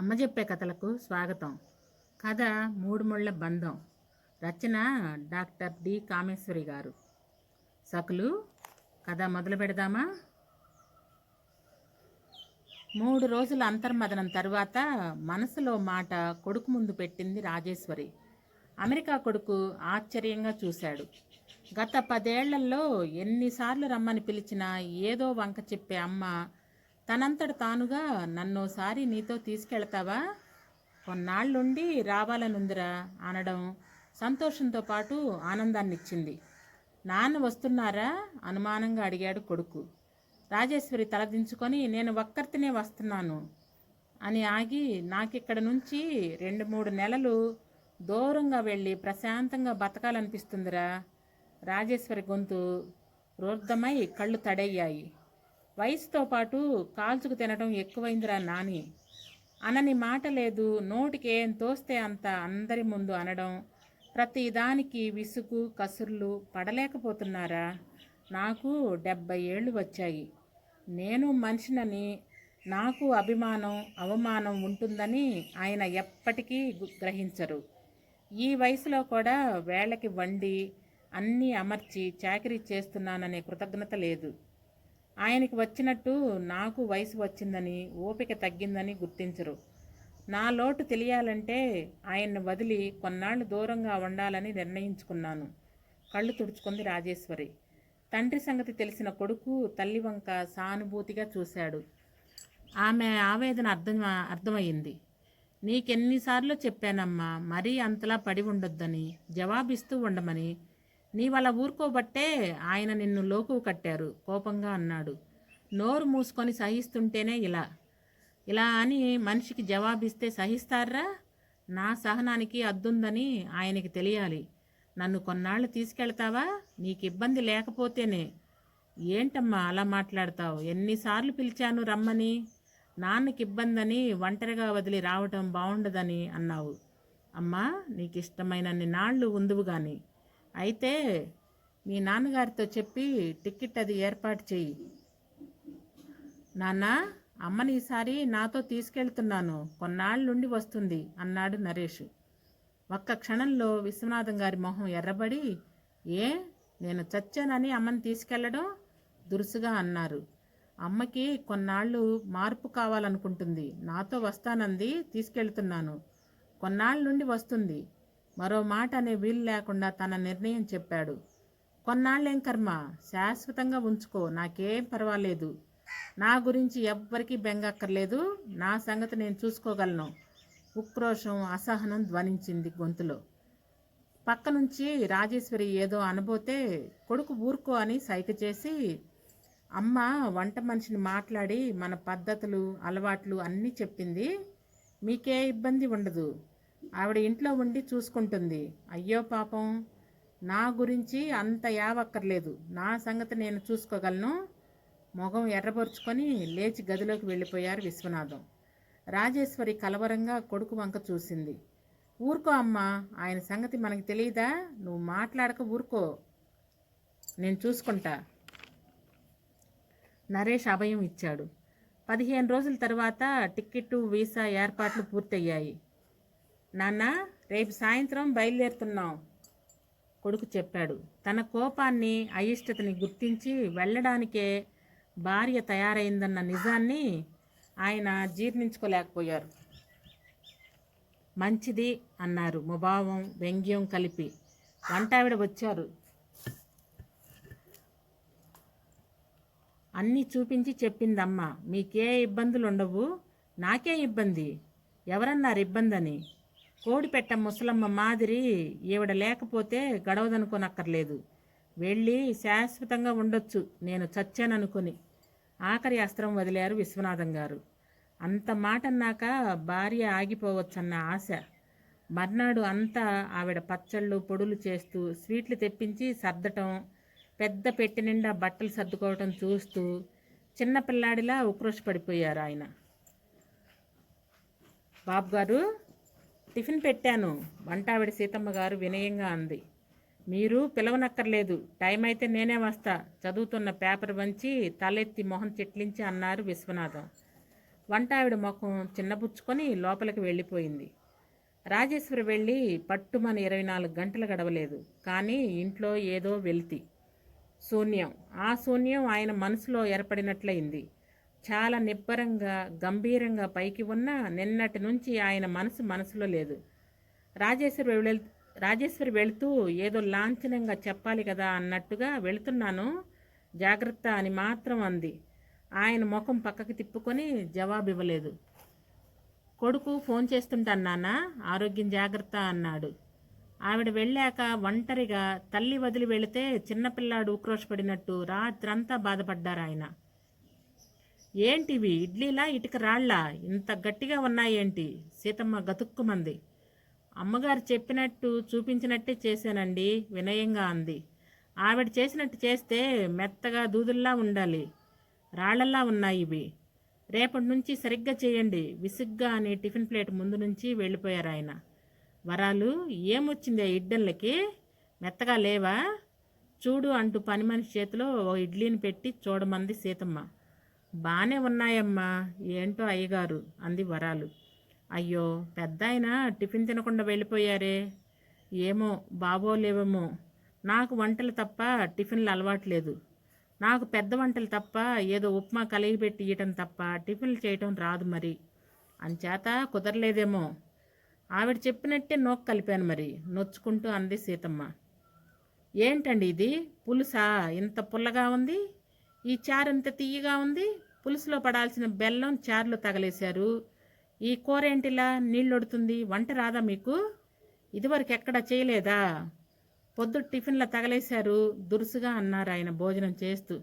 అమ్మ చెప్పే కథలకు స్వాగతం. కథ మూడు ముళ్ళ బంధం. రచన డాక్టర్ డి. కామేశ్వరి గారు. సకులు కథ మొదలు పెడదామా? మూడు రోజుల అంతర్మదనం తర్వాత మనసులో మాట కొడుకు ముందు పెట్టింది రాజేశ్వరి. అమెరికా కొడుకు ఆశ్చర్యంగా చూశాడు. గత పదేళ్ళలో ఎన్నిసార్లు రమ్మని పిలిచినా ఏదో వంక చెప్పే అమ్మ తనంతట తానుగా నన్నోసారి నీతో తీసుకెళ్తావా? కొన్నాళ్ళుండి రావాలనుందిరా అనడం సంతోషంతో పాటు ఆనందాన్నిచ్చింది. నాన్న వస్తున్నారా? అనుమానంగా అడిగాడు కొడుకు. రాజేశ్వరి తలదించుకొని నేను ఒక్కరితోనే వస్తున్నాను అని ఆగి నాకిక్కడ నుంచి రెండు మూడు నెలలు దూరంగా వెళ్ళి ప్రశాంతంగా బతకాలనిపిస్తుందిరా రాజేశ్వరి గొంతు రోర్ధమై కళ్ళు తడయ్యాయి. వయసుతో పాటు కాల్చుకు తినడం ఎక్కువైందిరా నాని. అనని మాట లేదు. నోటికి ఏం తోస్తే అంత అందరి ముందు అనడం. ప్రతి దానికి విసుగు కసుర్లు పడలేకపోతున్నారా? నాకు డెబ్బై ఏళ్ళు వచ్చాయి. నేను మనిషినని నాకు అభిమానం అవమానం ఉంటుందని ఆయన ఎప్పటికీ గ్రహించరు. ఈ వయసులో కూడా వేళకి వండి అన్నీ అమర్చి చాకరీ చేస్తున్నాననే కృతజ్ఞత లేదు. ఆయనకి వచ్చినట్టు నాకు వయసు వచ్చిందని ఓపిక తగ్గిందని గుర్తించరు. నా లోటు తెలియాలంటే ఆయన్ని వదిలి కొన్నాళ్ళు దూరంగా ఉండాలని నిర్ణయించుకున్నాను. కళ్ళు తుడుచుకుంది రాజేశ్వరి. తండ్రి సంగతి తెలిసిన కొడుకు తల్లి వంక సానుభూతిగా చూశాడు. ఆమె ఆవేదన అర్థం అర్థమయ్యింది. నీకెన్నిసార్లు చెప్పానమ్మా మరీ అంతలా పడి ఉండొద్దని జవాబిస్తూ ఉండమని నీవల ఊరుకోబట్టే ఆయన నిన్ను లోకువు కట్టారు కోపంగా అన్నాడు. నోరు మూసుకొని సహిస్తుంటేనే ఇలా. ఇలా అని మనిషికి జవాబిస్తే సహిస్తారా? నా సహనానికి అద్దుందని ఆయనకి తెలియాలి. నన్ను కొన్నాళ్ళు తీసుకెళ్తావా? నీకు ఇబ్బంది లేకపోతేనే. ఏంటమ్మా అలా మాట్లాడతావు? ఎన్నిసార్లు పిలిచాను రమ్మని? నాన్నకి ఇబ్బందని ఒంటరిగా వదిలి రావటం బాగుండదని అన్నావు. అమ్మా నీకు ఇష్టమైనన్ని నాళ్ళు ఉందువు కానీ అయితే మీ నాన్నగారితో చెప్పి టికెట్ అది ఏర్పాటు చెయ్యి. నాన్న అమ్మని ఈసారి నాతో తీసుకెళ్తున్నాను. కొన్నాళ్ళుండి వస్తుంది అన్నాడు నరేష్. ఒక్క క్షణంలో విశ్వనాథం గారి మొహం ఎర్రబడి ఏ నేను చచ్చానని అమ్మని తీసుకెళ్ళడం దురుసుగా అన్నారు. అమ్మకి కొన్నాళ్ళు మార్పు కావాలనుకుంటుంది. నాతో వస్తానంది తీసుకెళ్తున్నాను. కొన్నాళ్ళ నుండి వస్తుంది. మరో మాట అనే వీలు లేకుండా తన నిర్ణయం చెప్పాడు. కొన్నాళ్ళేం కర్మ? శాశ్వతంగా ఉంచుకో. నాకేం పర్వాలేదు. నా గురించి ఎవ్వరికీ బెంగక్కర్లేదు. నా సంగతి నేను చూసుకోగలను. ఉక్రోషం అసహనం ధ్వనించింది గొంతులో. పక్క నుంచి రాజేశ్వరి ఏదో అనబోతే కొడుకు ఊరుకో అని సైగ చేసి అమ్మ వంట మనిషిని మాట్లాడి మన పద్ధతులు అలవాట్లు అన్నీ చెప్పింది. మీకే ఇబ్బంది ఉండదు. ఆవిడ ఇంట్లో ఉండి చూసుకుంటుంది. అయ్యో పాపం నా గురించి అంత యావక్కర్లేదు. నా సంగతి నేను చూసుకోగలను. మొగం ఎర్రపరుచుకొని లేచి గదిలోకి వెళ్ళిపోయారు విశ్వనాథం. రాజేశ్వరి కలవరంగా కొడుకు వంక చూసింది. ఊరుకో అమ్మా ఆయన సంగతి మనకి తెలియదా నువ్వు మాట్లాడక ఊరుకో. నేను చూసుకుంటా. నరేష్ అభయం ఇచ్చాడు. పదిహేను రోజుల తర్వాత టిక్కెట్టు వీసా ఏర్పాట్లు పూర్తయ్యాయి. నాన్న రేపు సాయంత్రం బయలుదేరుతున్నాం కొడుకు చెప్పాడు. తన కోపాన్ని అయిష్టతని గుర్తించి వెళ్ళడానికే భార్య తయారైందన్న నిజాన్ని ఆయన జీర్ణించుకోలేకపోయారు. మంచిది అన్నారు. ముభావం వ్యంగ్యం కలిపి వంటావిడ వచ్చారు. అన్నీ చూపించి చెప్పిందమ్మ. మీకే ఇబ్బందులు ఉండవు నాకే ఇబ్బంది. ఎవరన్నారు ఇబ్బందని? కోడిపెట్ట ముసలమ్మ మాదిరి ఈవిడ లేకపోతే గడవదనుకోనక్కర్లేదు. వెళ్ళి శాశ్వతంగా ఉండొచ్చు. నేను చచ్చాననుకొని. ఆఖరి అస్త్రం వదిలారు విశ్వనాథం గారు. అంత మాట అన్నాక భార్య ఆగిపోవచ్చన్న ఆశ. మర్నాడు అంతా ఆవిడ పచ్చళ్ళు పొడులు చేస్తూ స్వీట్లు తెప్పించి సర్దటం పెద్ద పెట్టి నిండా బట్టలు సర్దుకోవటం చూస్తూ చిన్న పిల్లాడిలా ఉక్రోషపడిపోయారు ఆయన. బాబు గారు టిఫిన్ పెట్టాను. వంటావిడ సీతమ్మ గారు వినయంగా అంది. మీరు పిలవనక్కర్లేదు. టైం అయితే నేనే వస్తా. చదువుతున్న పేపర్ వంచి తలెత్తి మొహం చెట్లించి అన్నారు విశ్వనాథం. వంట ఆవిడ ముఖం చిన్నపుచ్చుకొని లోపలికి వెళ్ళిపోయింది. రాజేశ్వరి వెళ్ళి పట్టుమని ఇరవై నాలుగు గంటలు గడవలేదు. కానీ ఇంట్లో ఏదో వెలితి. శూన్యం. ఆ శూన్యం ఆయన మనసులో ఏర్పడినట్లయింది. చాలా నిబ్బరంగా గంభీరంగా పైకి ఉన్న నిన్నటి నుంచి ఆయన మనసు మనసులో లేదు. రాజేశ్వరి వెళ్ రాజేశ్వరి వెళుతూ ఏదో లాంఛనంగా చెప్పాలి కదా అన్నట్టుగా వెళుతున్నాను. జాగ్రత్త అని మాత్రం అంది. ఆయన ముఖం పక్కకి తిప్పుకొని జవాబు ఇవ్వలేదు కొడుకు ఫోన్ చేస్తుంటాను నాన్న ఆరోగ్యం జాగ్రత్త అన్నాడు. ఆవిడ వెళ్ళాక ఒంటరిగా తల్లి వదిలి వెళితే చిన్నపిల్లాడు ఉక్రోషపడినట్టు రాత్రంతా బాధపడ్డారు ఆయన ఏంటివి? ఇడ్లీలా ఇటుక రాళ్ళ? ఇంత గట్టిగా ఉన్నాయేంటి? సీతమ్మ గతుక్కుమంది. అమ్మగారు చెప్పినట్టు చూపించినట్టే చేశానండి వినయంగా అంది. ఆవిడ చేసినట్టు చేస్తే మెత్తగా దూదుల్లా ఉండాలి. రాళ్ళల్లా ఉన్నాయి ఇవి. రేపటి నుంచి సరిగ్గా చేయండి. విసుగ్గా అని టిఫిన్ ప్లేట్ ముందు నుంచి వెళ్ళిపోయారు ఆయన. వరాలు ఏమొచ్చింది ఆ ఇడ్డళ్ళకి మెత్తగా లేవా? చూడు అంటూ పని మనిషి చేతిలో ఓ ఇడ్లీని పెట్టి చూడమంది సీతమ్మ. బాగానే ఉన్నాయమ్మా. ఏంటో అయ్యగారు? అంది వరాలు. అయ్యో పెద్ద ఆయన టిఫిన్ తినకుండా వెళ్ళిపోయారే? ఏమో బాబోలేవేమో. నాకు వంటలు తప్ప టిఫిన్లు అలవాట్లేదు. నాకు పెద్ద వంటలు తప్ప ఏదో ఉప్మా కలిగి పెట్టి తప్ప టిఫిన్లు చేయటం రాదు మరి. అంచేత కుదరలేదేమో. ఆవిడ చెప్పినట్టే నోక్ కలిపాను మరి నొచ్చుకుంటూ అంది సీతమ్మ. ఏంటండి ఇది? పులుసా? ఇంత పుల్లగా ఉంది? ఈ చారు ఇంత తీయగా ఉంది పులుసులో పడాల్సిన బెల్లం చారులు తగలేశారు. ఈ కూర ఏంటిలా? నీళ్ళొడుతుంది వంట రాదా మీకు? ఇదివరకు ఎక్కడ చేయలేదా? పొద్దు టిఫిన్ల తగలేశారు దురుసుగా అన్నారు ఆయన భోజనం చేస్తూ.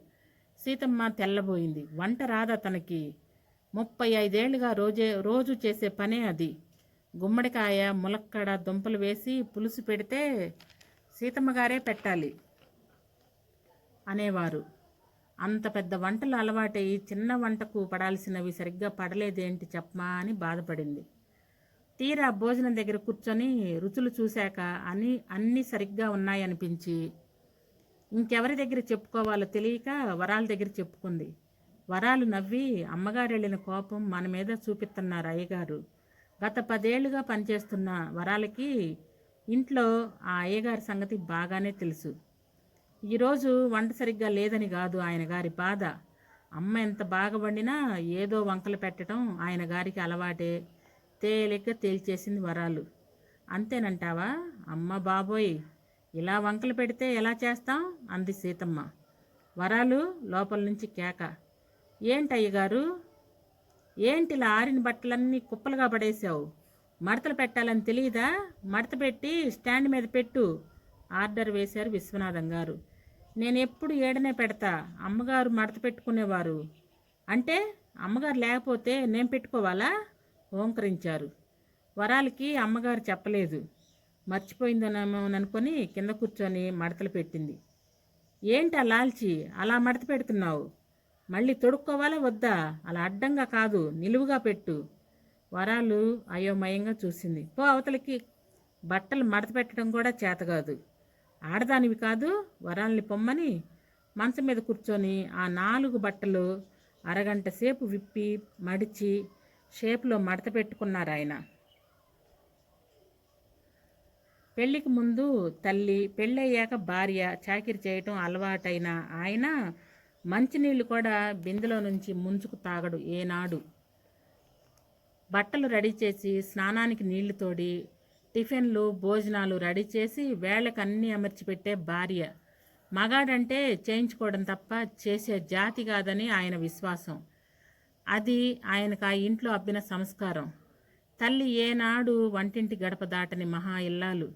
సీతమ్మ తెల్లబోయింది. వంట రాదా తనకి? ముప్పై ఐదేళ్ళుగా రోజే రోజు చేసే పనే అది. గుమ్మడికాయ ములక్కడ దుంపలు వేసి పులుసు పెడితే సీతమ్మ గారే పెట్టాలి అనేవారు. అంత పెద్ద వంటలు అలవాటై చిన్న వంటకు పడాల్సినవి సరిగ్గా పడలేదేంటి చెప్పమా అని బాధపడింది. తీరా భోజనం దగ్గర కూర్చొని రుచులు చూశాక అన్ని అన్నీ సరిగ్గా ఉన్నాయనిపించి ఇంకెవరి దగ్గర చెప్పుకోవాలో తెలియక వరాల దగ్గర చెప్పుకుంది. వరాలు నవ్వి అమ్మగారు వెళ్ళిన కోపం మన మీద చూపిస్తున్నారు అయ్యగారు. గత పదేళ్ళుగా పనిచేస్తున్న వరాలకి ఇంట్లో ఆ అయ్యగారి సంగతి బాగానే తెలుసు. ఈరోజు వంట సరిగ్గా లేదని కాదు ఆయన గారి బాధ. అమ్మ ఎంత బాగా వండినా ఏదో వంకలు పెట్టడం ఆయన గారికి అలవాటే. తేలిక తేల్చేసింది వరాలు. అంతేనంటావా? అమ్మ బాబోయ్ ఇలా వంకలు పెడితే ఎలా చేస్తాం? అంది సీతమ్మ. వరాలు లోపల నుంచి కేక. ఏంటయ్యగారు ఏంటిలా ఆరిన బట్టలన్నీ కుప్పలుగా పడేశావు? మడతలు పెట్టాలని తెలియదా మడత పెట్టి స్టాండ్ మీద పెట్టు. ఆర్డర్ వేశారు విశ్వనాథం గారు. నేను ఎప్పుడు ఏడనే పెడతా. అమ్మగారు మడత పెట్టుకునేవారు. అంటే అమ్మగారు లేకపోతే నేను పెట్టుకోవాలా? ఓంకరించారు. వరాలకి అమ్మగారు చెప్పలేదు. మర్చిపోయిందనేమో అనుకొని కింద కూర్చొని మడతలు పెట్టింది. ఏంటి ఆ లాల్చి? అలా మడత పెడుతున్నావు. మళ్ళీ తొడుక్కోవాలా వద్దా? అలా అడ్డంగా కాదు. నిలువుగా పెట్టు. వరాలు అయోమయంగా చూసింది. పో అవతలకి. బట్టలు మడత పెట్టడం కూడా చేత కాదు. ఆడదానివి కాదు వరాల్ని పొమ్మని మంచం మీద కూర్చొని ఆ నాలుగు బట్టలు అరగంట సేపు విప్పి మడిచి షేప్లో మడత పెట్టుకున్నారు ఆయన. పెళ్ళికి ముందు తల్లి పెళ్ళయ్యాక భార్య చాకిరి చేయటం అలవాటైన ఆయన మంచినీళ్ళు కూడా బిందెలో నుంచి ముంచుకు తాగడు ఏనాడు. బట్టలు రెడీ చేసి స్నానానికి నీళ్ళు తోడి టిఫిన్లు భోజనాలు రెడీ చేసి వేళకు అన్నీ అమర్చిపెట్టే భార్య. మగాడంటే చేయించుకోవడం తప్ప చేసే జాతి కాదని ఆయన విశ్వాసం. అది ఆయనకు ఆ ఇంట్లో అబ్బిన సంస్కారం. తల్లి ఏనాడు వంటింటి గడప దాటని మహా ఇల్లాలు.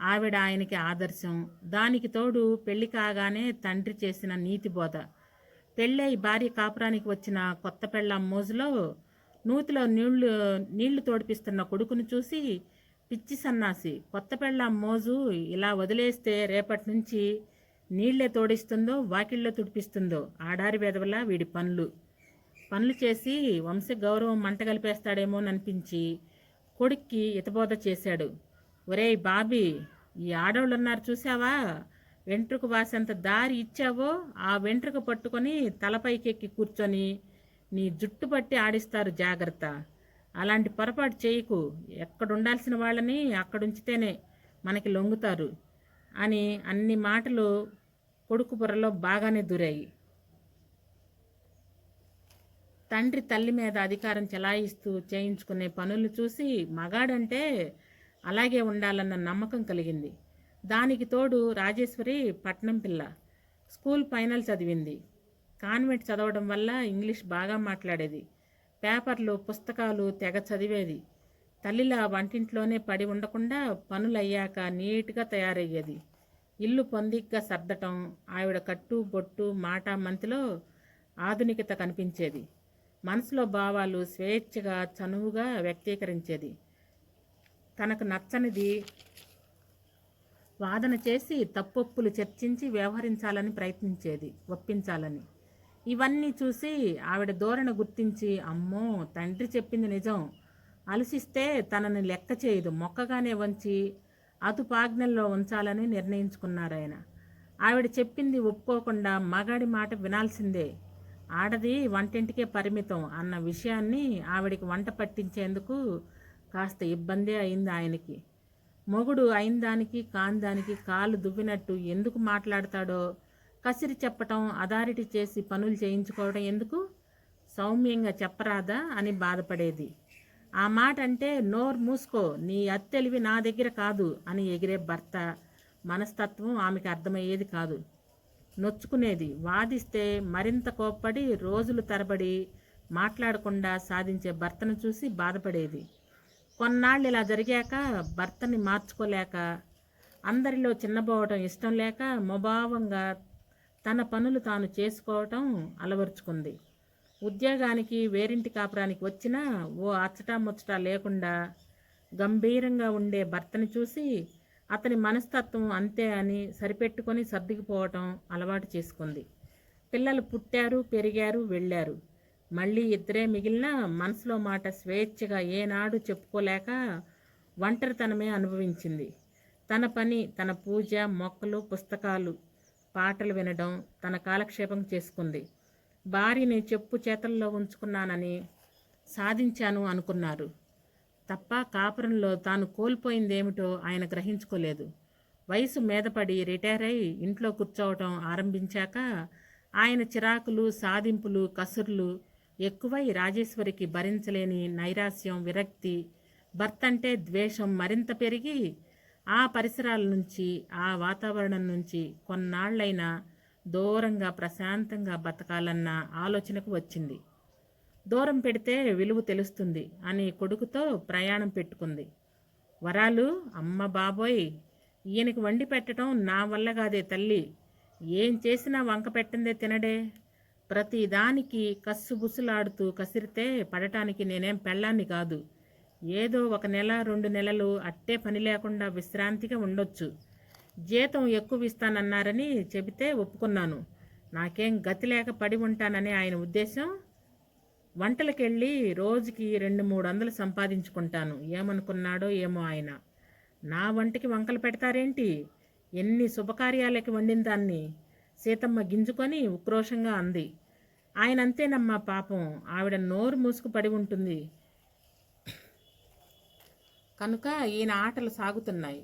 ఆవిడ ఆయనకి ఆదర్శం. దానికి తోడు పెళ్ళి కాగానే తండ్రి చేసిన నీతి బోధ. పెళ్ళై భార్య కాపురానికి వచ్చిన కొత్త పెళ్ళం మోజులో నూతిలో నీళ్ళు నీళ్ళు తోడిపిస్తున్న కొడుకును చూసి పిచ్చి సన్నాసి కొత్త పెళ్ళం మోజు ఇలా వదిలేస్తే రేపటి నుంచి నీళ్ళే తోడిస్తుందో వాకిల్లో తుడిపిస్తుందో ఆడారి వెదవల వీడి పనులు. పనులు చేసి వంశ గౌరవం మంట కలిపేస్తాడేమోననిపించి కొడుక్కి ఇతబోధ చేశాడు. ఒరేయ్ బాబీ ఈ ఆడవాళ్ళు ఉన్నారు చూసావా వెంట్రుక వాసేంత దారి ఇచ్చావో? ఆ వెంట్రుక పట్టుకొని తలపైకెక్కి కూర్చొని నీ జుట్టు పట్టి ఆడిస్తారు జాగ్రత్త. అలాంటి పొరపాటు చేయకు. ఎక్కడుండాల్సిన వాళ్ళని అక్కడుంచితేనే మనకి లొంగుతారు అని అన్ని మాటలు కొడుకు పొరలో బాగానే దూరాయి. తండ్రి తల్లి మీద అధికారం చెలాయిస్తూ చేయించుకునే పనులు చూసి మగాడంటే అలాగే ఉండాలన్న నమ్మకం కలిగింది. దానికి తోడు రాజేశ్వరి పట్నం పిల్ల. స్కూల్ ఫైనల్ చదివింది. కాన్వెంట్ చదవడం వల్ల ఇంగ్లీష్ బాగా మాట్లాడేది. పేపర్లు పుస్తకాలు తెగ చదివేది. తల్లిలా వంటింట్లోనే పడి ఉండకుండా పనులయ్యాక నీట్గా తయారయ్యేది. ఇల్లు పొందిగ్గా సర్దటం ఆవిడ కట్టు బొట్టు మాట మంతిలో ఆధునికత కనిపించేది. మనసులో భావాలు స్వేచ్ఛగా చనువుగా వ్యక్తీకరించేది. తనకు నచ్చనిది వాదన చేసి తప్పొప్పులు చర్చించి వ్యవహరించాలని ప్రయత్నించేది ఒప్పించాలని. ఇవన్నీ చూసి ఆవిడ ధోరణ గుర్తించి అమ్మో తండ్రి చెప్పింది నిజం. అలసిస్తే తనని లెక్క చేయదు. మొక్కగానే వంచి అతుపాజ్ఞల్లో ఉంచాలని నిర్ణయించుకున్నారాయన ఆవిడ చెప్పింది ఒప్పుకోకుండా మగాడి మాట వినాల్సిందే. ఆడది వంటింటికే పరిమితం అన్న విషయాన్ని ఆవిడికి వంట పట్టించేందుకు కాస్త ఇబ్బందే అయింది ఆయనకి. మొగుడు అయిన దానికి కాని దానికి కాలు దువ్వినట్టు ఎందుకు మాట్లాడతాడో కసిరి చెప్పటం అథారిటీ చేసి పనులు చేయించుకోవడం ఎందుకు? సౌమ్యంగా చెప్పరాదా అని బాధపడేది. ఆ మాట అంటే నోరు మూసుకో నీ అత్తెలివి నా దగ్గర కాదు అని ఎగిరే భర్త మనస్తత్వం ఆమెకు అర్థమయ్యేది కాదు. నొచ్చుకునేది. వాదిస్తే మరింత కోప్పడి రోజులు తరబడి మాట్లాడకుండా సాధించే భర్తను చూసి బాధపడేది. కొన్నాళ్ళు ఇలా జరిగాక భర్తని మార్చుకోలేక అందరిలో చిన్నబోవటం ఇష్టం లేక ముభావంగా తన పనులు తాను చేసుకోవటం అలవరుచుకుంది. ఉద్యోగానికి వేరింటి కాపురానికి వచ్చినా ఓ అచ్చటా ముచ్చటా లేకుండా గంభీరంగా ఉండే భర్తని చూసి అతని మనస్తత్వం అంతే అని సరిపెట్టుకొని సర్దుకుపోవటం అలవాటు చేసుకుంది. పిల్లలు పుట్టారు పెరిగారు వెళ్ళారు. మళ్ళీ ఇద్దరే మిగిలిన మనసులో మాట స్వేచ్ఛగా ఏనాడు చెప్పుకోలేక ఒంటరితనమే అనుభవించింది. తన పని తన పూజ మొక్కలు పుస్తకాలు పాటలు వినడం తన కాలక్షేపం చేసుకుంది. భార్యని చెప్పు చేతల్లో ఉంచుకున్నానని సాధించాను అనుకున్నారు. తప్ప కాపురంలో తాను కోల్పోయిందేమిటో ఆయన గ్రహించుకోలేదు. వయసు మీదపడి రిటైర్ అయి ఇంట్లో కూర్చోవటం ఆరంభించాక ఆయన చిరాకులు సాధింపులు కసుర్లు ఎక్కువై రాజేశ్వరికి భరించలేని నైరాస్యం విరక్తి భర్త అంటే ద్వేషం మరింత పెరిగి ఆ పరిసరాల నుంచి ఆ వాతావరణం నుంచి కొన్నాళ్ళైనా దూరంగా ప్రశాంతంగా బతకాలన్న ఆలోచనకు వచ్చింది. దూరం పెడితే విలువ తెలుస్తుంది అని కొడుకుతో ప్రయాణం పెట్టుకుంది. వరాలు అమ్మ బాబోయ్ ఈయనకి వండి పెట్టడం నా వల్ల కాదే తల్లి. ఏం చేసినా వంక పెట్టిందే తినడే. ప్రతిదానికి కస్సుబుసులాడుతూ కసిరితే పడటానికి నేనేం పెళ్ళాన్ని కాదు. ఏదో ఒక నెల రెండు నెలలు అట్టే పని లేకుండా విశ్రాంతిగా ఉండొచ్చు. జీతం ఎక్కువ ఇస్తానన్నారని చెబితే ఒప్పుకున్నాను. నాకేం గతి లేక పడి ఉంటానని ఆయన ఉద్దేశం? వంటలకెళ్ళి రోజుకి రెండు మూడు వందలు సంపాదించుకుంటాను. ఏమనుకున్నాడో ఏమో ఆయన. నా వంటకి వంకలు పెడతారేంటి? ఎన్ని శుభకార్యాలకి వండిన దాన్ని? సీతమ్మ గింజుకొని ఉక్రోషంగా అంది. ఆయన అంతేనమ్మా పాపం. ఆవిడ నోరు మూసుకు పడి ఉంటుంది. కనుక ఈయన ఆటలు సాగుతున్నాయి.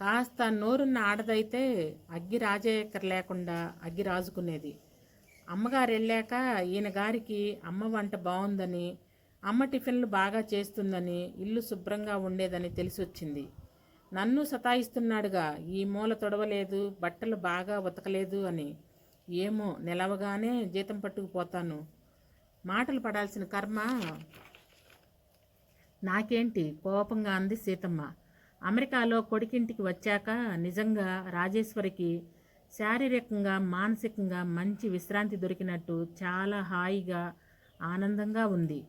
కాస్త నోరున్న ఆడదైతే అగ్గి రాజేయక్కర్ లేకుండా అగ్గి రాజుకునేది. అమ్మగారు వెళ్ళాక ఈయన గారికి అమ్మ వంట బాగుందని అమ్మ టిఫిన్లు బాగా చేస్తుందని ఇల్లు శుభ్రంగా ఉండేదని తెలిసొచ్చింది. నన్ను సతాయిస్తున్నాడుగా ఈ మూల తొడవలేదు బట్టలు బాగా ఉతకలేదు అని. ఏమో నిలవగానే జీతం పట్టుకుపోతాను. మాటలు పడాల్సిన కర్మ నాకేంటి కోపంగా అంది సీతమ్మ. అమెరికాలో కొడుకింటికి వచ్చాక నిజంగా రాజేశ్వరికి శారీరకంగా మానసికంగా మంచి విశ్రాంతి దొరికినట్టు చాలా హాయిగా ఆనందంగా ఉంది.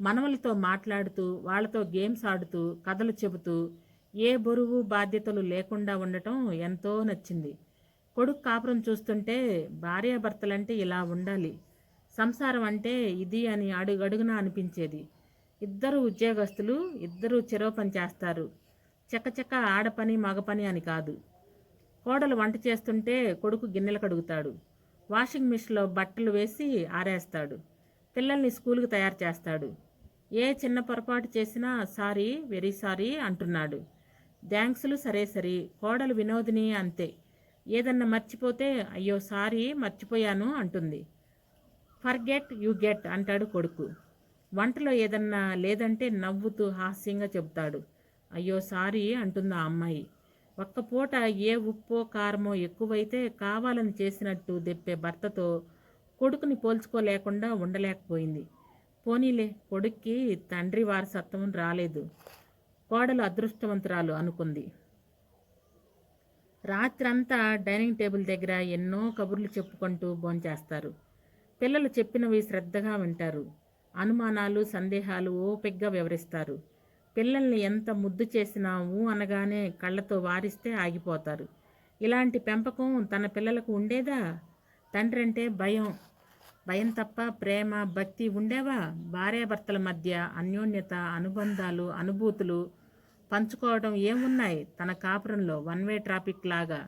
మనవలతో మాట్లాడుతూ వాళ్ళతో గేమ్స్ ఆడుతూ కథలు చెబుతూ ఏ బరువు బాధ్యతలు లేకుండా ఉండటం ఎంతో నచ్చింది. కొడుకు కాపురం చూస్తుంటే భార్యాభర్తలంటే ఇలా ఉండాలి. సంసారం అంటే ఇది అని అడుగడుగున అనిపించేది. ఇద్దరు ఉద్యోగస్తులు ఇద్దరు చెరో పని చేస్తారు. చకచక ఆడపని మగపని అని కాదు. కోడలు వంట చేస్తుంటే కొడుకు గిన్నెలు కడుగుతాడు. వాషింగ్ మిషన్లో బట్టలు వేసి ఆరేస్తాడు. పిల్లల్ని స్కూల్కి తయారు చేస్తాడు. ఏ చిన్న పొరపాటు చేసినా సారీ వెరీ సారీ అంటున్నాడు. థ్యాంక్స్లు సరే సరి కోడలు వినోదిని అంతే. ఏదన్నా మర్చిపోతే అయ్యో సారీ మర్చిపోయాను అంటుంది. ఫర్గెట్ యు గెట్ అంటాడు కొడుకు. వంటలో ఏదన్నా లేదంటే నవ్వుతూ హాస్యంగా చెబుతాడు. అయ్యో సారీ అంటుంది ఆ అమ్మాయి. ఒక్క పూట ఏ ఉప్పో కారమో ఎక్కువైతే కావాలని చేసినట్టు దెప్పే భర్తతో కొడుకుని పోల్చుకోలేకుండా ఉండలేకపోయింది. పోనీలే కొడుక్కి తండ్రి వారసత్వం రాలేదు. కోడలు అదృష్టవంతురాలు అనుకుంది. రాత్రంతా డైనింగ్ టేబుల్ దగ్గర ఎన్నో కబుర్లు చెప్పుకుంటూ భోంచేస్తారు. పిల్లలు చెప్పినవి శ్రద్ధగా వింటారు. అనుమానాలు సందేహాలు ఓపిగ్గా వివరిస్తారు. పిల్లల్ని ఎంత ముద్దు చేసినా ఊ అనగానే కళ్ళతో వారిస్తే ఆగిపోతారు. ఇలాంటి పెంపకం తన పిల్లలకు ఉండేదా? తండ్రి అంటే భయం. భయం తప్ప ప్రేమ భక్తి ఉండేవా? భార్యాభర్తల మధ్య అన్యోన్యత అనుబంధాలు అనుభూతులు పంచుకోవడం ఏమున్నాయి? తన కాపురంలో వన్ వే ట్రాఫిక్ లాగా.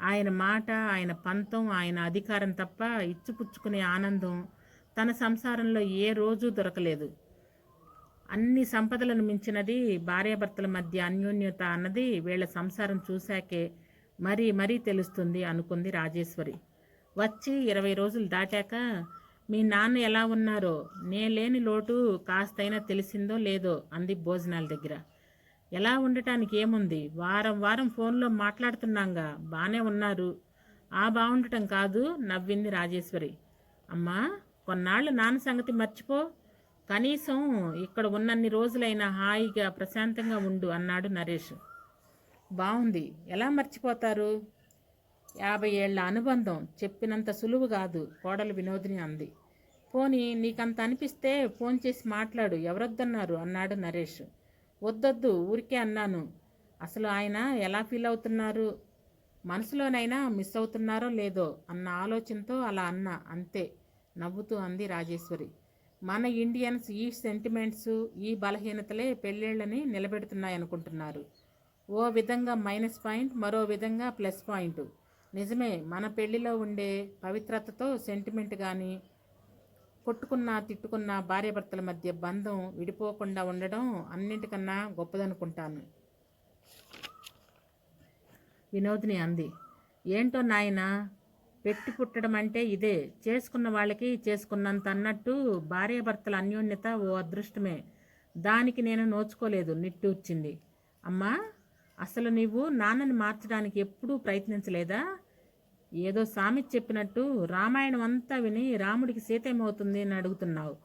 ఆయన మాట ఆయన పంతం ఆయన అధికారం తప్ప ఇచ్చిపుచ్చుకునే ఆనందం తన సంసారంలో ఏ రోజు దొరకలేదు. అన్ని సంపదలను మించినది భార్యాభర్తల మధ్య అన్యోన్యత అన్నది వీళ్ళ సంసారం చూశాకే మరీ మరీ తెలుస్తుంది అనుకుంది రాజేశ్వరి. వచ్చి ఇరవై రోజులు దాటాక మీ నాన్న ఎలా ఉన్నారో? నే లేని లోటు కాస్తైనా తెలిసిందో లేదో? అంది భోజనాల దగ్గర. ఎలా ఉండటానికి ఏముంది? వారం వారం ఫోన్లో మాట్లాడుతున్నాంగా. బాగానే ఉన్నారు. ఆ బాగుండటం కాదు నవ్వింది రాజేశ్వరి. అమ్మా కొన్నాళ్ళు నాన్న సంగతి మర్చిపో. కనీసం ఇక్కడ ఉన్నన్ని రోజులైనా హాయిగా ప్రశాంతంగా ఉండు అన్నాడు నరేష్. బాగుంది ఎలా మర్చిపోతారు? యాభై ఏళ్ళ అనుబంధం చెప్పినంత సులువు కాదు కోడలు వినోదిని అంది. పోనీ నీకంత అనిపిస్తే ఫోన్ చేసి మాట్లాడు ఎవరొద్దన్నారు అన్నాడు నరేష్. వద్దొద్దు ఊరికే అన్నాను. అసలు ఆయన ఎలా ఫీల్ అవుతున్నారు? మనసులోనైనా మిస్ అవుతున్నారో లేదో అన్న ఆలోచనతో అలా అన్నా అంతే. నవ్వుతూ అంది రాజేశ్వరి. మన ఇండియన్స్ ఈ సెంటిమెంట్స్ ఈ బలహీనతలే పెళ్ళిళ్ళని నిలబెడుతున్నాయనుకుంటున్నారు. ఓ విధంగా మైనస్ పాయింట్ మరో విధంగా ప్లస్ పాయింట్. నిజమే మన పెళ్ళిలో ఉండే పవిత్రతతో సెంటిమెంట్ కానీ కొట్టుకున్న తిట్టుకున్న భార్యాభర్తల మధ్య బంధం విడిపోకుండా ఉండడం అన్నింటికన్నా గొప్పదనుకుంటాను. వినోదిని అంది. ఏంటో నాయనా పెట్టి పుట్టడం అంటే ఇదే. చేసుకున్న వాళ్ళకి చేసుకున్నంత అన్నట్టు భార్యాభర్తల అన్యోన్యత ఓ అదృష్టమే. దానికి నేను నోచుకోలేదు. నిట్టూర్చింది అమ్మా అసలు నీవు నాన్నని మార్చడానికి ఎప్పుడూ ప్రయత్నించలేదా? ఏదో సామెత చెప్పినట్టు రామాయణం అంతా విని రాముడికి సీతేమవుతుంది అని అడుగుతున్నావు.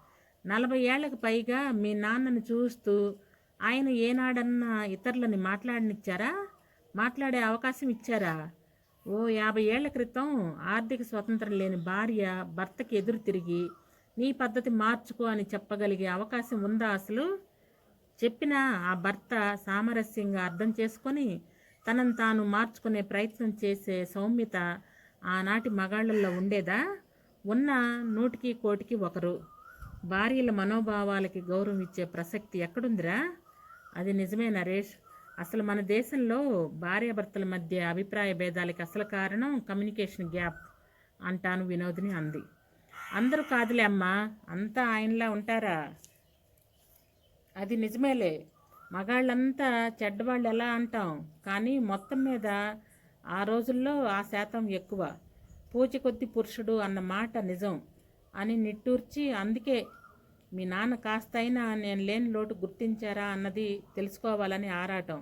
నలభై ఏళ్ళకు పైగా మీ నాన్నని చూస్తూ ఆయన ఏనాడన్నా ఇతరులని మాట్లాడనిచ్చారా? మాట్లాడే అవకాశం ఇచ్చారా? ఓ యాభై ఏళ్ళ క్రితం ఆర్థిక స్వతంత్రం లేని భార్య భర్తకి ఎదురు తిరిగి నీ పద్ధతి మార్చుకో అని చెప్పగలిగే అవకాశం ఉందా అసలు? చెప్పినా ఆ భర్త సామరస్యంగా అర్థం చేసుకొని తనను తాను మార్చుకునే ప్రయత్నం చేసే సౌమ్యత ఆనాటి మగాళ్ళల్లో ఉండేదా? ఉన్న నూటికి కోటికి ఒకరు. భార్యల మనోభావాలకి గౌరవం ఇచ్చే ప్రసక్తి ఎక్కడుందిరా? అది నిజమే నరేష్ అసలు మన దేశంలో భార్యాభర్తల మధ్య అభిప్రాయ భేదాలకి అసలు కారణం కమ్యూనికేషన్ గ్యాప్ అంటాను వినోదిని అంది. అందరూ కాదులే అమ్మా అంతా ఆయనలా ఉంటారా? అది నిజమేలే. మగాళ్ళంతా చెడ్డవాళ్ళు ఎలా అంటాం? కానీ మొత్తం మీద ఆ రోజుల్లో ఆ శాతం ఎక్కువ. పూచి కొద్ది పురుషుడు అన్న మాట నిజం అని నిట్టూర్చి అందుకే మీ నాన్న కాస్తైనా నేను లేని లోటు గుర్తించారా అన్నది తెలుసుకోవాలని ఆరాటం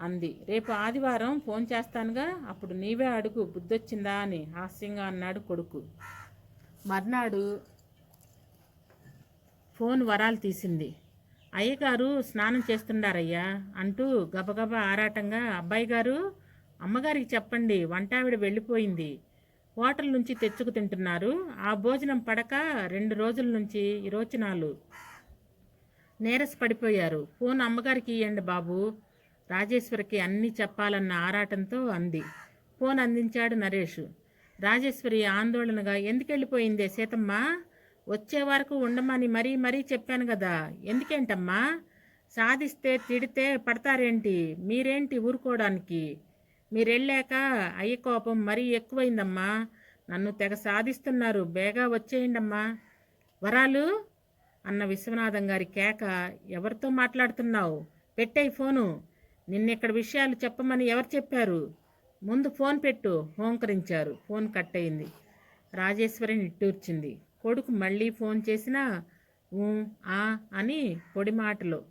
అంది. రేపు ఆదివారం ఫోన్ చేస్తానుగా అప్పుడు నీవే అడుగు బుద్ధొచ్చిందా అని హాస్యంగా అన్నాడు కొడుకు. మర్నాడు ఫోన్ వరాలు తీసింది. అయ్యగారు స్నానం చేస్తుండారయ్యా అంటూ గబగబా ఆరాటంగా అబ్బాయి గారు అమ్మగారికి చెప్పండి వంటావిడ వెళ్ళిపోయింది. హోటల్ నుంచి తెచ్చుకు తింటున్నారు. ఆ భోజనం పడక రెండు రోజుల నుంచి ఇరోచనాలు. నీరస పడిపోయారు. ఫోన్ అమ్మగారికి ఇవ్వండి బాబు. రాజేశ్వరికి అన్నీ చెప్పాలన్న ఆరాటంతో అంది. ఫోన్ అందించాడు నరేష్. రాజేశ్వరి ఆందోళనగా ఎందుకు వెళ్ళిపోయిందే సీతమ్మ? వచ్చే వరకు ఉండమని మరీ మరీ చెప్పాను కదా ఎందుకేంటమ్మా? సాధిస్తే తిడితే పడతారేంటి? మీరేంటి ఊరుకోవడానికి? మీరెళ్ళాక అయ్య కోపం మరీ ఎక్కువైందమ్మా. నన్ను తెగ సాధిస్తున్నారు. బేగా వచ్చేయండమ్మా. వరాలు? అన్న విశ్వనాథం గారి కేక ఎవరితో మాట్లాడుతున్నావు? పెట్టాయి ఫోను. నిన్నెక్కడ విషయాలు చెప్పమని ఎవరు చెప్పారు? ముందు ఫోన్ పెట్టు హోంకరించారు. ఫోన్ కట్ అయింది రాజేశ్వరి నిట్టూర్చింది కొడుకు మళ్ళీ ఫోన్ చేసినా ఊ ఆ అని పొడి మాటలు.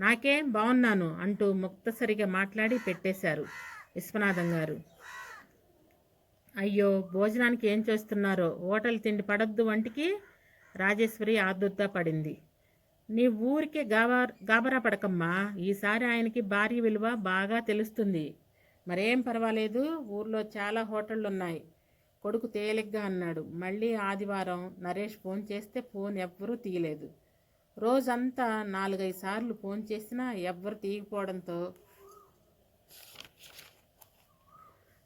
నాకేం బాగున్నాను అంటూ ముక్తసరిగా మాట్లాడి పెట్టేశారు. విశ్వనాథం గారు. అయ్యో భోజనానికి ఏం చేస్తున్నారో? హోటల్ తిండి పడద్దు వంటికి రాజేశ్వరి ఆదుర్దా పడింది. నీ ఊరికే గాబా గాబరా పడకమ్మా. ఈసారి ఆయనకి భార్య విలువ బాగా తెలుస్తుంది. మరేం పర్వాలేదు ఊర్లో చాలా హోటళ్ళు ఉన్నాయి కొడుకు తేలిగ్గా అన్నాడు. మళ్ళీ ఆదివారం నరేష్ ఫోన్ చేస్తే ఫోన్ ఎవ్వరూ తీయలేదు. రోజంతా నాలుగైదు సార్లు ఫోన్ చేసినా ఎవ్వరు తీయకపోవడంతో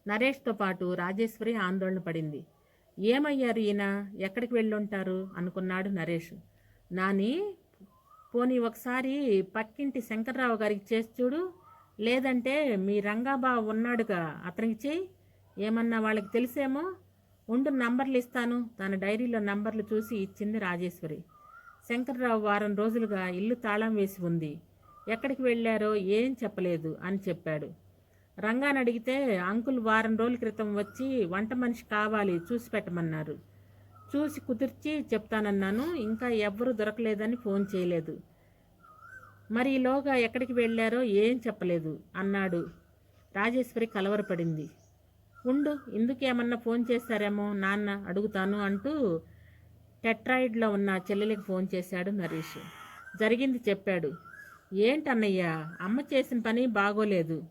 నరేష్తో పాటు రాజేశ్వరి ఆందోళన పడింది. ఏమయ్యారు ఈయన? ఎక్కడికి వెళ్ళుంటారు? అనుకున్నాడు నరేష్. నాని పోనీ ఒకసారి పక్కింటి శంకర్రావు గారికి చేసి చూడు. లేదంటే మీ రంగాబాబు ఉన్నాడుగా అతనికి చేయి ఏమన్నా వాళ్ళకి తెలిసేమో? ఉండు నంబర్లు ఇస్తాను. తన డైరీలో నంబర్లు చూసి ఇచ్చింది రాజేశ్వరి. శంకర్రావు వారం రోజులుగా ఇల్లు తాళం వేసి ఉంది. ఎక్కడికి వెళ్ళారో ఏం చెప్పలేదు అని చెప్పాడు. రంగాని అడిగితే అంకుల్ వారం రోజుల క్రితం వచ్చి వంట మనిషి కావాలి చూసి పెట్టమన్నారు. చూసి కుదిర్చి చెప్తానన్నాను ఇంకా ఎవ్వరూ దొరకలేదని ఫోన్ చేయలేదు. మరి ఈలోగా ఎక్కడికి వెళ్ళారో ఏం చెప్పలేదు అన్నాడు. రాజేశ్వరి కలవరపడింది. ఉండు ఇందుకేమన్నా ఫోన్ చేశారేమో నాన్న అడుగుతాను అంటూ టెట్రాయిడ్లో ఉన్న చెల్లెలికి ఫోన్ చేశాడు నరేష్. జరిగింది చెప్పాడు. ఏంటన్నయ్యా అమ్మ చేసిన పని బాగోలేదు.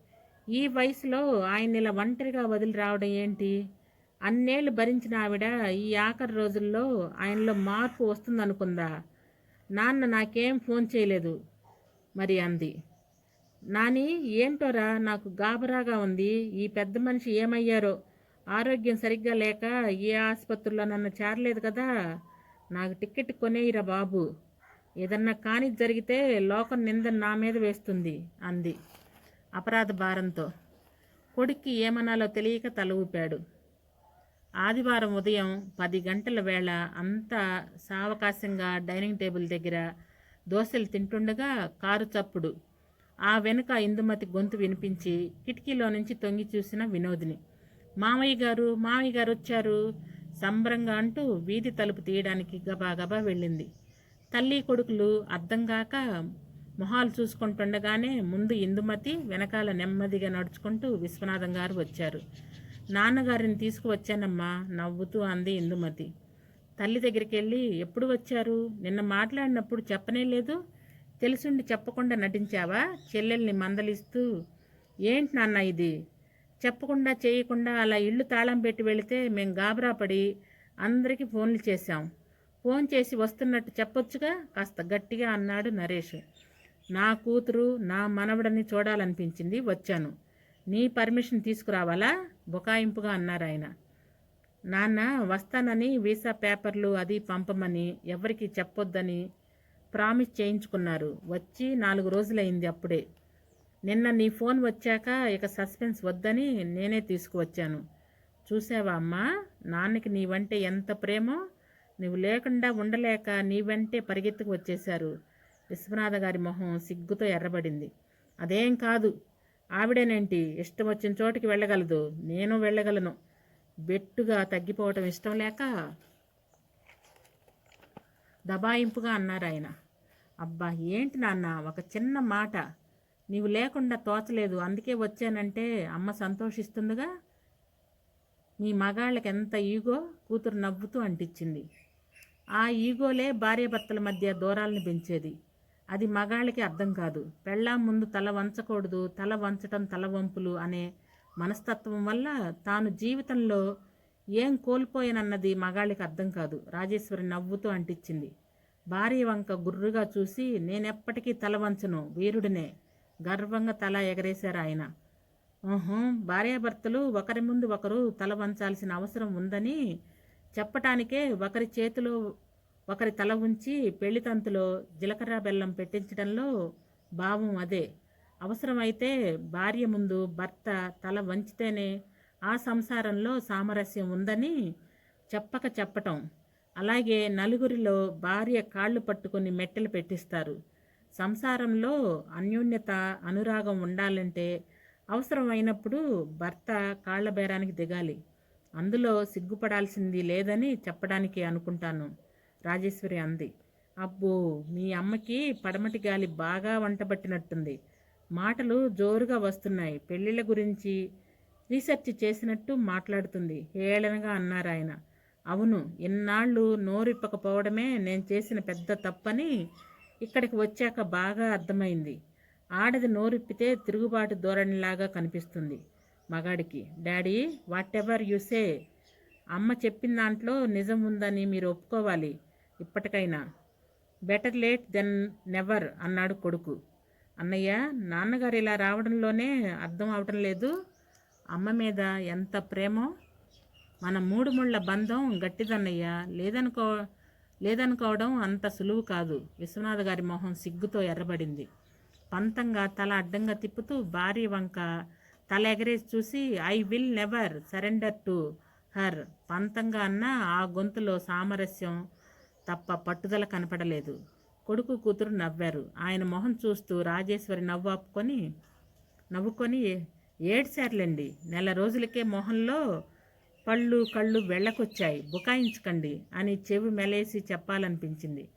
ఈ వయసులో ఆయన ఇలా ఒంటరిగా వదిలి రావడం ఏంటి? అన్నేళ్ళు భరించిన ఆవిడ ఈ ఆఖరి రోజుల్లో ఆయనలో మార్పు వస్తుందనుకుందా? నాన్న నాకేం ఫోన్ చేయలేదు మరి అంది. నాని ఏంటోరా నాకు గాబరాగా ఉంది. ఈ పెద్ద మనిషి ఏమయ్యారో? ఆరోగ్యం సరిగ్గా లేక ఏ ఆసుపత్రిలో నన్ను చేరలేదు కదా? నాకు టికెట్ కొనేయిరా బాబు. ఏదన్నా కాని జరిగితే లోకం నింద నా మీద వేస్తుంది అంది. అపరాధ భారంతో. కొడుక్కి ఏమనాలో తెలియక తల ఊపాడు ఆదివారం ఉదయం పది గంటల వేళ అంతా సావకాశంగా డైనింగ్ టేబుల్ దగ్గర దోశలు తింటుండగా కారు చప్పుడు. ఆ వెనుక ఇందుమతి గొంతు వినిపించి కిటికీలో నుంచి తొంగి చూసిన వినోదిని. మామయ్య గారు మామయ్య గారు వచ్చారు సంబరంగా అంటూ వీధి తలుపు తీయడానికి గబా గబా వెళ్ళింది. తల్లి కొడుకులు అర్థం కాక మొహాలు చూసుకుంటుండగానే ముందు ఇందుమతి వెనకాల నెమ్మదిగా నడుచుకుంటూ విశ్వనాథం గారు వచ్చారు. నాన్నగారిని తీసుకువచ్చానమ్మా నవ్వుతూ అంది ఇందుమతి. తల్లి దగ్గరికి వెళ్ళి ఎప్పుడు వచ్చారు? నిన్న మాట్లాడినప్పుడు చెప్పనే లేదు. తెలుసుండి చెప్పకుండా నటించావా? చెల్లెల్ని మందలిస్తూ ఏంటి నాన్న ఇది? చెప్పకుండా చేయకుండా అలా ఇల్లు తాళం పెట్టి వెళితే మేము గాబరా పడి అందరికీ ఫోన్లు చేశాం. ఫోన్ చేసి వస్తున్నట్టు చెప్పొచ్చుగా? కాస్త గట్టిగా అన్నాడు నరేష్. నా కూతురు నా మనవడని చూడాలనిపించింది వచ్చాను. నీ పర్మిషన్ తీసుకురావాలా? బుకాయింపుగా అన్నారు ఆయన. నాన్న వస్తానని వీసా పేపర్లు అది పంపమని ఎవరికి చెప్పొద్దని ప్రామిస్ చేయించుకున్నారు. వచ్చి నాలుగు రోజులైంది అప్పుడే. నిన్న నీ ఫోన్ వచ్చాక ఇక సస్పెన్స్ వద్దని నేనే తీసుకువచ్చాను. చూసావా అమ్మా? నాన్నకి నీవంటే ఎంత ప్రేమో? నువ్వు లేకుండా ఉండలేక నీ వెంటే పరిగెత్తుకు వచ్చేశారు. విశ్వనాథ గారి మొహం సిగ్గుతో ఎర్రబడింది. అదేం కాదు. ఆవిడేనేంటి? ఇష్టం వచ్చిన చోటికి వెళ్ళగలదు. నేను వెళ్ళగలను. బెట్టుగా తగ్గిపోవటం ఇష్టం లేక? దబాయింపుగా అన్నారు ఆయన. అబ్బా ఏంటి నాన్న? ఒక చిన్న మాట. నీవు లేకుండా తోచలేదు. అందుకే వచ్చానంటే అమ్మ సంతోషిస్తుందిగా? మీ మగాళ్ళకి ఎంత ఈగో? కూతురు నవ్వుతూ అంటించింది. ఆ ఈగోలే భార్యాభర్తల మధ్య దూరాలను పెంచేది. అది మగాళ్ళకి అర్థం కాదు. పెళ్ళాం ముందు తల వంచకూడదు. తల వంచటం తల వంపులు అనే మనస్తత్వం వల్ల తాను జీవితంలో ఏం కోల్పోయానన్నది మగాళ్ళకి అర్థం కాదు. రాజేశ్వరి నవ్వుతూ అంటించింది భార్య వంక గుర్రుగా చూసి నేనెప్పటికీ తల వంచను. వీరుడినే. గర్వంగా తల ఎగరేశారు ఆయన. ఓహో భార్యాభర్తలు ఒకరి ముందు ఒకరు తల వంచాల్సిన అవసరం ఉందని చెప్పటానికే ఒకరి చేతిలో ఒకరి తల ఉంచి పెళ్ళి తంతులో జీలకర్ర బెల్లం పెట్టించడంలో భావం అదే. అవసరమైతే భార్య ముందు భర్త తల వంచితేనే ఆ సంసారంలో సామరస్యం ఉందని చెప్పక చెప్పటం. అలాగే నలుగురిలో భార్య కాళ్ళు పట్టుకొని మెట్టెలు పెట్టిస్తారు. సంసారంలో అన్యోన్యత అనురాగం ఉండాలంటే అవసరమైనప్పుడు భర్త కాళ్ళ బేరానికి దిగాలి. అందులో సిగ్గుపడాల్సింది లేదని చెప్పడానికి అనుకుంటాను. రాజేశ్వరి అంది. అబ్బో మీ అమ్మకి పడమటి గాలి బాగా వంటబట్టినట్టుంది. మాటలు జోరుగా వస్తున్నాయి. పెళ్ళిళ్ళ గురించి రీసెర్చ్ చేసినట్టు మాట్లాడుతుంది. హేళనగా అన్నారు ఆయన. అవును ఇన్నాళ్ళు నోరిప్పకపోవడమే నేను చేసిన పెద్ద తప్పని ఇక్కడికి వచ్చాక బాగా అర్థమైంది. ఆడది నోరిప్పితే తిరుగుబాటు ధోరణిలాగా కనిపిస్తుంది మగాడికి. Daddy whatever you say? అమ్మ చెప్పిన దాంట్లో నిజం ఉందని మీరు ఒప్పుకోవాలి. ఇప్పటికైనా. బెటర్ లేట్ దెన్ నెవర్ అన్నాడు కొడుకు. అన్నయ్య నాన్నగారు ఇలా రావడంలోనే అర్థం అవటం లేదు. అమ్మ మీద ఎంత ప్రేమో. మన మూడు ముళ్ళ బంధం గట్టిదన్నయ్య. లేదనుకో లేదనుకోవడం అంత సులువు కాదు. విశ్వనాథ్ గారి మొహం సిగ్గుతో ఎర్రబడింది. పంతంగా తల అడ్డంగా తిప్పుతూ భార్య వంక తల ఎగరేసి చూసి I will never surrender to her. పంతంగా అన్న ఆ గొంతులో సామరస్యం తప్ప పట్టుదల కనపడలేదు. కొడుకు కూతురు నవ్వారు. ఆయన మొహం చూస్తూ రాజేశ్వరి నవ్వాపుకొని నవ్వుకొని ఏడ్చారులేండి. నెల రోజులకే మొహంలో పళ్ళు కళ్ళు వెళ్ళకొచ్చాయి. బుకాయించకండి అని చెవి మెలేసి చెప్పాలనిపించింది.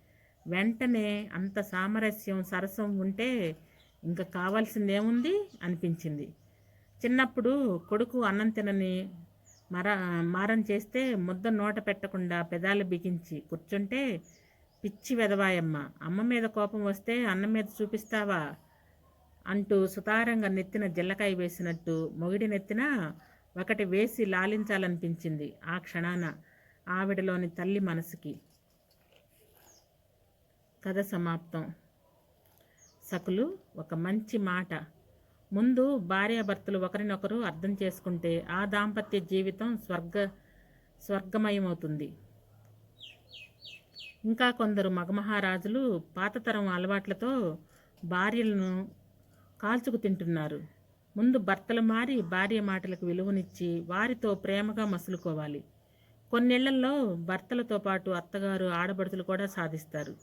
వెంటనే అంత సామరస్యం సరసం ఉంటే ఇంకా కావాల్సిందేముంది? అనిపించింది. చిన్నప్పుడు కొడుకు అన్నం తినని మర మారం చేస్తే ముద్ద నోట పెట్టకుండా పెదాలు బిగించి కూర్చుంటే పిచ్చి వెదవాయమ్మ. అమ్మ మీద కోపం వస్తే అన్నం మీద చూపిస్తావా? అంటూ సుతారంగా నెత్తిన జిల్లకాయ వేసినట్టు మొగిడి నెత్తిన ఒకటి వేసి లాలించాలనిపించింది ఆ క్షణాన ఆవిడలోని తల్లి మనసుకి. కథ సమాప్తం. సకులు ఒక మంచి మాట ముందు భార్యాభర్తలు ఒకరినొకరు అర్థం చేసుకుంటే ఆ దాంపత్య జీవితం స్వర్గ స్వర్గమయమవుతుంది. ఇంకా కొందరు మగమహారాజులు పాతతరం అలవాట్లతో భార్యలను కాల్చుకు తింటున్నారు. ముందు భర్తలు మారి భార్య మాటలకు విలువనిచ్చి వారితో ప్రేమగా మసులుకోవాలి. కొన్నేళ్ళలో భర్తలతో పాటు అత్తగారు ఆడబడుతులు కూడా సాధిస్తారు.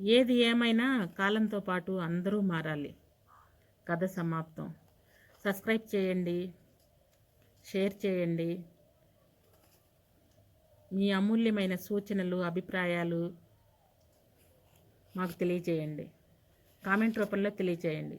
ఏది ఏమైనా కాలంతో పాటు అందరూ మారాలి. కథ సమాప్తం. సబ్స్క్రైబ్ చేయండి షేర్ చేయండి. మీ అమూల్యమైన సూచనలు అభిప్రాయాలు మాకు తెలియచేయండి కామెంట్ రూపంలో తెలియచేయండి